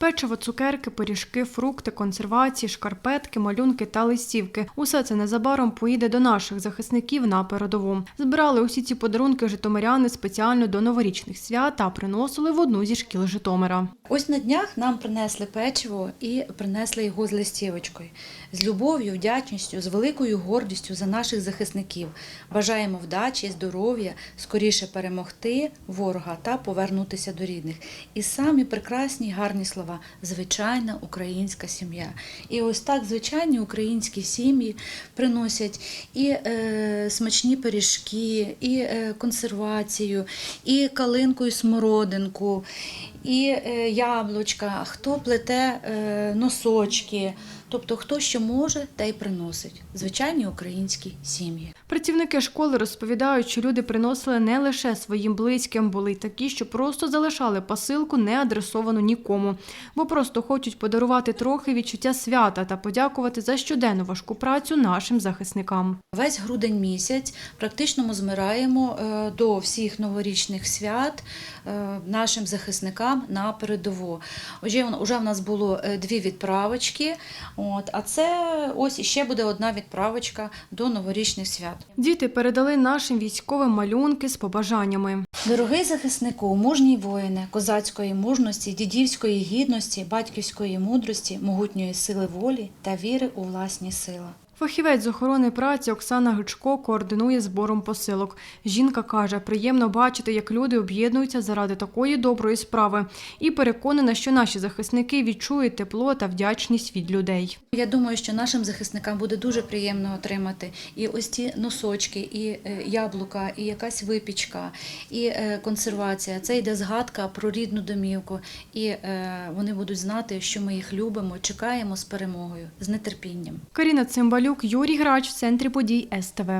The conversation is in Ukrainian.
Печиво, цукерки, пиріжки, фрукти, консервації, шкарпетки, малюнки та листівки. Усе це незабаром поїде до наших захисників на передову. Збирали усі ці подарунки житомиряни спеціально до новорічних свят та приносили в одну зі шкіл Житомира. Ось на днях нам принесли печиво і принесли його з листівочкою. З любов'ю, вдячністю, з великою гордістю за наших захисників. Бажаємо вдачі, здоров'я, скоріше перемогти ворога та повернутися до рідних. І самі прекрасні гарні слова звичайна українська сім'я. І ось так звичайні українські сім'ї приносять і е, смачні пиріжки, і е, консервацію, і калинку, і смородинку, і е, яблучка, хто плете е, носочки. Тобто, хто що може, та й приносить. Звичайні українські сім'ї. Працівники школи розповідають, що люди приносили не лише своїм близьким, були й такі, що просто залишали посилку, не адресовану нікому, бо просто хочуть подарувати трохи відчуття свята та подякувати за щоденну важку працю нашим захисникам. Весь грудень місяць практично ми змираємо е, до всіх новорічних свят е, нашим захисникам на передову. Вже в нас було е, дві відправочки, от, а це ось іще буде одна відправочка до новорічних свят. Діти передали нашим військовим малюнки з побажаннями. Дорогий захиснику, мужній воїне, козацької мужності, дідівської гідності, батьківської мудрості, могутньої сили волі та віри у власні сили. Фахівець з охорони праці Оксана Гичко координує збором посилок. Жінка каже, приємно бачити, як люди об'єднуються заради такої доброї справи, і переконана, що наші захисники відчують тепло та вдячність від людей. Я думаю, що нашим захисникам буде дуже приємно отримати і ось ці носочки, і е, яблука, і якась випічка, і е, консервація. Це йде згадка про рідну домівку, і е, вони будуть знати, що ми їх любимо, чекаємо з перемогою, з нетерпінням. Каріна Цимбалюк, Юрій Грач в центрі подій СТВ.